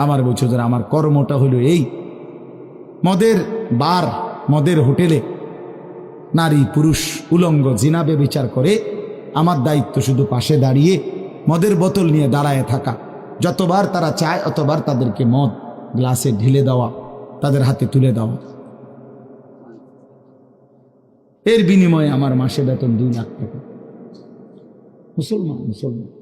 আমার বলছে, হুজুর, আমার কর্মটা হলো এই। মদের বার, মদের হোটেলে নারী, পুরুষ, উলঙ্গ জিনাবে বিচার করে আমার দায়িত্ব শুধু পাশে দাঁড়িয়ে মদের বোতল নিয়ে দাঁড়ায় থাকা। যতবার তারা চায়, অতবার তাদেরকে মদ গ্লাসে ঢেলে দেওয়া, তাদের হাতে তুলে দেওয়া। এর বিনিময়ে আমার মাসে বেতন দুই লাখ টাকা। মুসলমান মুসলমান।